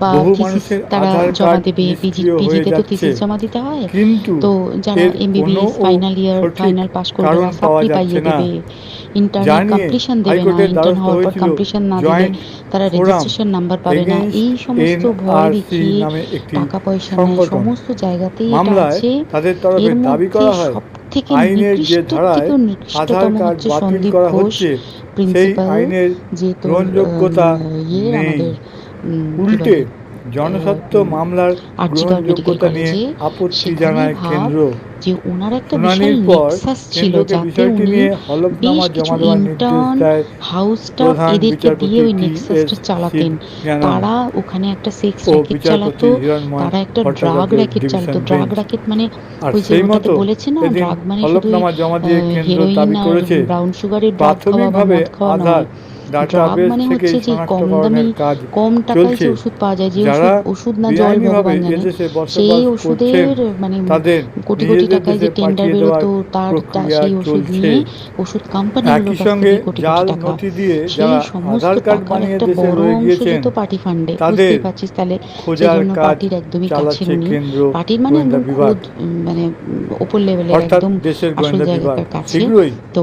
বা থিসিস তারা জমা দেবে পিজিতে তো থিসিস জমা দিতে হয়। তো যারা MBBS final year final pass করবে সাপ্লি পাইয়ে দেবে। কমপ্লিশন দেবে না হওয়ার পর কমপ্লিশন না দিলে তারা রেজিস্ট্রেশন নাম্বার পাবে না। এই সমস্ত ভয় দেখিয়ে টাকা পয়সা সংগঠন। সমস্ত জায়গাতেই এটা আছে। এর দাবি মধ্যে করা হয় সব থেকে নিকৃষ্ট নিকৃষ্টতম হচ্ছে সন্দীপ করা ঘোষ প্রিন্সিপাল আইনের যে তোর ইয়ে নেই। আমাদের উল্টে জনস্বার্থ মামলার গ্রহণযোগ্যতা নিয়ে আপত্তি জানায় কেন্দ্র। যে ওনার একটা বিশাল নেক্সাস ছিল যাতে উনি বেশ কিছু ইন্টার্ন এদেরকে দিয়ে ওই নেক্সাসটা চালাতেন। তারা ওখানে একটা সেক্স র্যাকেট চালাতো তারা একটা ড্রাগ র্যাকেট চালাতো। ড্রাগ র্যাকেট মানে ওই যে ওটাতে বলেছে না ড্রাগ মানে শুধু হলফনামা জমা দিয়ে কেন্দ্র হেরোইন দাবি আর করেছে। ব্রাউন সুগারের ড্রাগ খাওয়া বা মদ খাওয়া নয় ড্রাগ মানে হচ্ছে যে কম দামি কম টাকায় যে ওষুধ পাওয়া যায় যে ওষুধ ওষুধ না জল ভগবান জানে সেই ওষুধের মানে কোটি কোটি টাকায় যে টেন্ডার বেরোতো তার সেই ওষুধ নিয়ে ওষুধ কোম্পানিগুলোর একই সঙ্গে কোটি জাল কোটি টাকা। নথি দিয়ে যারা সমস্ত আধার কার্ড বানিয়ে দেশে রয়ে গিয়েছেন পার্টি ফান্ডে। বুঝতেই পারছিস তাহলে? খোঁজার কাজ একদমই চালাচ্ছে উনি। পার্টির মানে মানে ওপর লেভেলের একদম দেশের আসল জায়গার কাছে। তো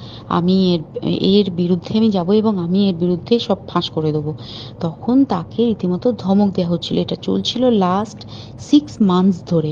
আমি এর এর বিরুদ্ধে আমি যাব এবং আমি এর বিরুদ্ধে সব ফাঁস করে দেবো। তখন তাকে রীতিমতো ধমক দেওয়া হচ্ছিল। এটা চলছিল লাস্ট সিক্স মান্থস ধরে।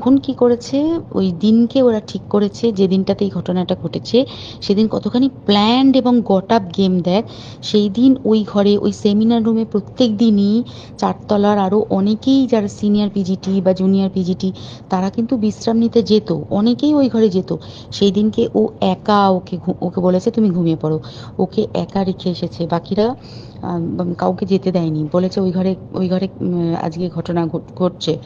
কি করেছে? ওই দিনকে ওরা ঠিক করেছে, যে দিনটাতে এই ঘটনাটা ঘটেছে। সেদিন কতখানি প্ল্যান্ড এবং গট আপ গেম দেখ। সেই দিন ওই ঘরে, ওই সেমিনার রুমে প্রত্যেক দিনই চারতলার আরও অনেকেই যারা সিনিয়র পিজিটি বা জুনিয়র পিজিটি তারা কিন্তু বিশ্রাম নিতে যেত। অনেকেই ওই ঘরে যেত। সেই দিনকে ও একা ওকে ওকে বলেছে, তুমি ঘুমিয়ে পড়ো। ওকে একা রেখে এসেছে। বাকিরা কাউকে যেতে দেয়নি। বলেছে, ওই ঘরে ওই ঘরে আজকে ঘটনা ঘট- ঘটছে।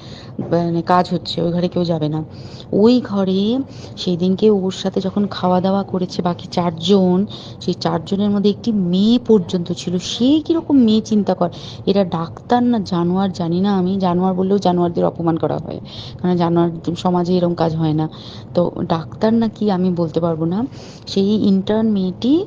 মানে কাজ হচ্ছে, ওই ঘরে কেউ যাবে না। ওই ঘরে সেই দিনকে ওর সাথে যখন খাওয়া দাওয়া করেছে বাকি চারজন, সেই চারজনের মধ্যে একটি মেয়ে পর্যন্ত ছিল। সে কীরকম মেয়ে চিন্তা কর। এরা ডাক্তার না জানোয়ার জানি না আমি। জানোয়ার বললেও জানোয়ারদের অপমান করা হয়। কারণ জানোয়ার সমাজে এরকম কাজ হয় না। তো ডাক্তার না কি আমি বলতে পারব না। সেই ইন্টার্ন মেয়েটি